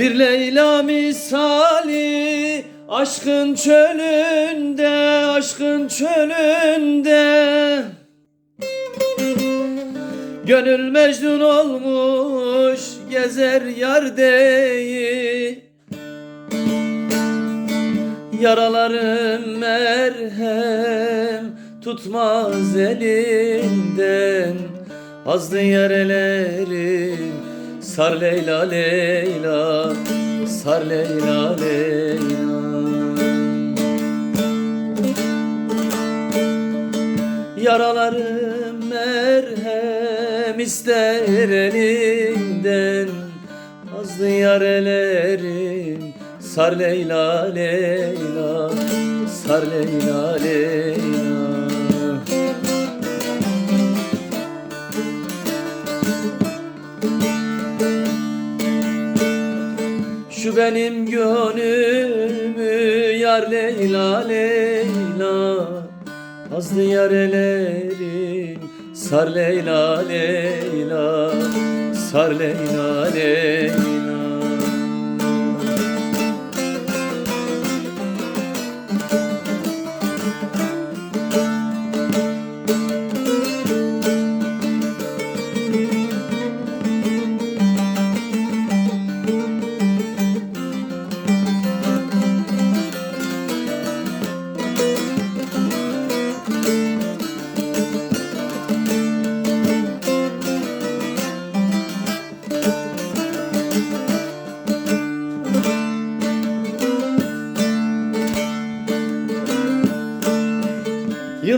Bir Leyla misali aşkın çölünde, aşkın çölünde. Gönül mecnun olmuş gezer yardeyi Yaralarım merhem tutmaz elinden. Azdı yerelerim sar Leyla Leyla Sar Leyla Leyla. Yaralarım merhem ister elinden Azdı yarelerim Sar Leyla Leyla Sar Leyla Leyla Şu benim gönlümü yar Leyla Leyla. Azdı yarelerim Sar Leyla Leyla. Sar Leyla Leyla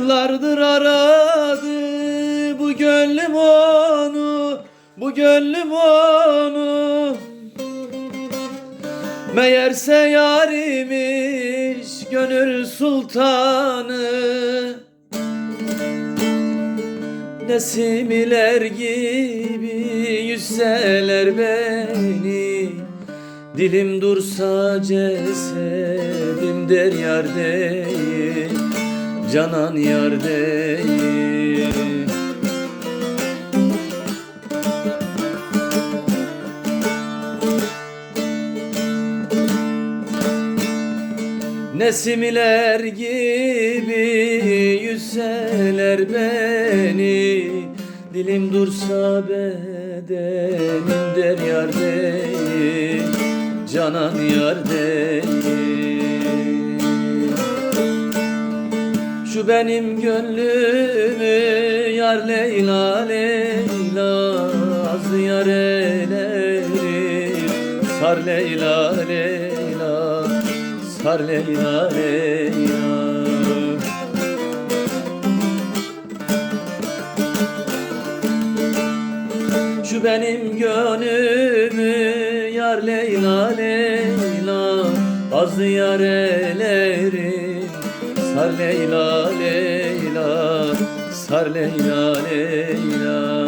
Yıllardır aradı bu gönlüm onu Bu gönlüm onu. Meğerse yarimiş gönül sultanı. Nesimiler gibi yüzseler beni. Dilim dursa cesedim der yar Canan yar değil. Nesimiler gibi yüzseler beni Dilim dursa bedenim der yar değil Canan yar değil Şu benim gönlümü yar Leyla Leyla Az yar eylerim. Sar Leyla Leyla Sar Leyla Leyla. Şu benim gönlümü yar Leyla Leyla Az yar eylerim Sar Leyla Leyla Sar Leyla Leyla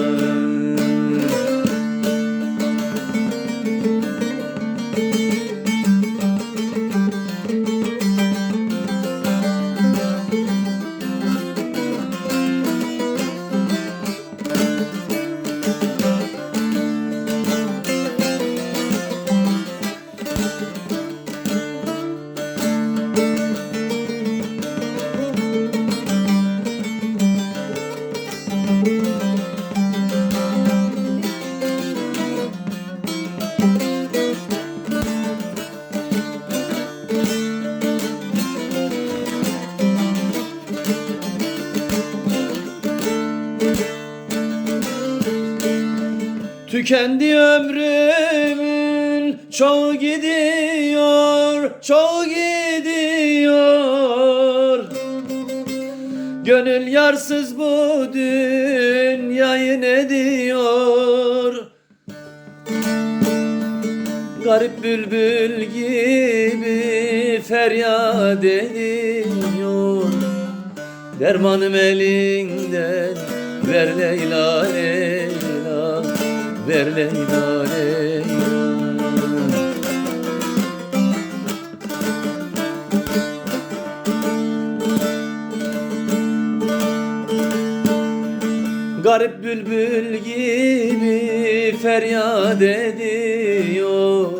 Tükendi ömrümün çoğu gidiyor, çoğu gidiyor. Gönül yarsız bu dünyayı ne diyor? Garip bülbül gibi feryat ediyor Dermanım elinden ver Leyla Leyla Ver Leyla Leyla. Garip bülbül gibi feryat ediyor.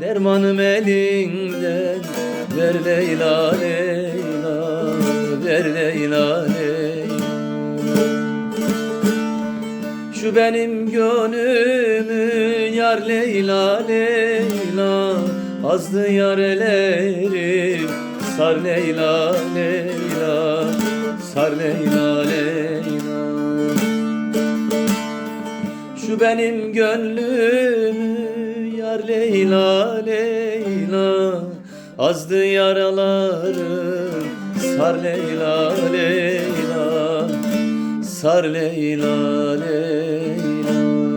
Dermanım elinden Ver Leyla Leyla. Ver Leyla Leyla Şu benim gönlümün yar Leyla Leyla. Azdı yar ellerim Sar Leyla Leyla. Sar Leyla Leyla. Şu benim gönlümü yar Leyla Leyla. Azdı yaralarım Sar Leyla Leyla sar Leyla Leyla.